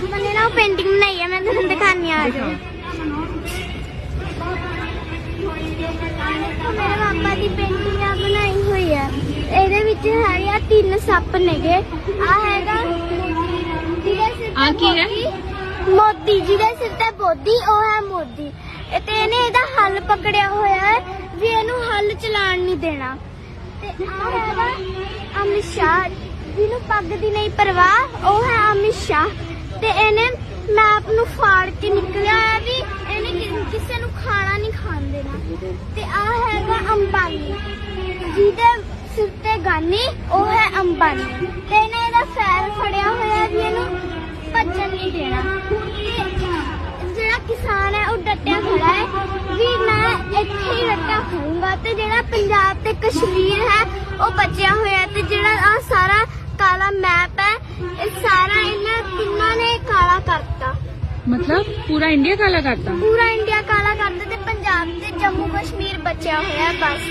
ਪਾਪਾ ਨੇ ਨਾ ਪੇਂਟਿੰਗ ਬਣਾਈ ਹੈ ਮੈਂ ਤੁਹਾਨੂੰ ਦਿਖਾਣੀ ਆ ਜਾਓ ਮੇਰੇ ਪਾਪਾ ਦੀ ਪੇਂਟਿੰਗ ਆ ਬਣਾਈ ਹੋਈ ਹੈ ਇਹਦੇ ਵਿੱਚ ਹੈਗੇ ਆ ਤਿੰਨ ਸੱਪ ਨੇਗੇ। ਆ ਹੈਗਾ ਜਿਹਦੇ ਸਿਰ ਆਹ ਤੇ ਕੀ ਹੈ? ਮੋਦੀ- ਜਿਹਦੇ ਸਿਰ ਤੇ ਬੋਦੀ ਉਹ ਹੈ ਮੋਦੀ। ਤੇ ਇਹਨੇ ਇਹਦਾ ਹੱਲ ਪਕੜਿਆ ਹੋਇਆ ਹੈ ਵੀ ਇਹਨੂੰ ਹੱਲ ਚਲਾਉਣ ਨਹੀਂ ਦੇਣਾ। ਤੇ ਆ ਹੈਗਾ ਅਮਿਤ ਸ਼ਾਹ। ਜਿਹਨੂੰ ਪੱਗ ਦੀ ਨਹੀਂ ਪਰਵਾਹ ਉਹ ਹੈ ਅਮਿਤ ਸ਼ਾਹ। ਇਹਨੇ ਮੈਪ ਨੂੰ ਫਾੜ ਕੇ ਨਿਕਲਿਆ ਹੈ ਵੀ ਇਹਨੇ ਕਿ- ਕਿਸੇ ਨੂੰ ਖਾਣਾ ਨਹੀਂ ਖਾਣ ਦੇਣਾ। ਤੇ ਆ ਹੈਗਾ ਅੰਬਾਨੀ। ਜਿਹਦੇ ਸਿਰ ਤੇ ਗਾਨੀ, ਉਹ ਹੈ ਅੰਬਾਨੀ। ਤੇ ਇਹਨੇ ਇਹਦਾ ਫੈਰ ਫੜਿਆ ਹੋਇਆ ਵੀ ਇਹਨੂੰ ਭੱਜਣ ਨਹੀਂ ਦੇਣਾ। ਤੇ ਜਿਹੜਾ ਕਿਸਾਨ ਹੈ, ਉਹ ਡਟਿਆ ਖੜਾ ਹੈ ਵੀ ਮੈਂ ਇੱਥੇ ਹੀ ਰੱਟਾ ਖਾਊਂਗਾ ਤੇ ਜਿਹੜਾ ਪੰਜਾਬ ਤੇ ਕਸ਼ਮੀਰ ਹੈ, ਉਹ ਬਚਿਆ ਹੋਇਆ ਤੇ ਜਿਹੜਾ ਆ ਸਾਰਾ ਕਾਲਾ ਮੈਪ ਹੈ ਇਹ ਸਾਰਾ ਇਹਨਾਂ ਤਿੰਨਾਂ ਨੇ ਕਾਲਾ ਕਰਤਾ ਮਤਲਬ ਪੂਰਾ ਇੰਡੀਆ ਕਾਲਾ ਕਰਤਾ? ਪੂਰਾ ਇੰਡੀਆ ਕਾਲਾ ਕਰਦਾ ਤੇ ਪੰਜਾਬ ਤੇ ਜੰਮੂ ਕਸ਼ਮੀਰ ਬਚਿਆ ਹੋਇਆ ਹੈ ਬਸ।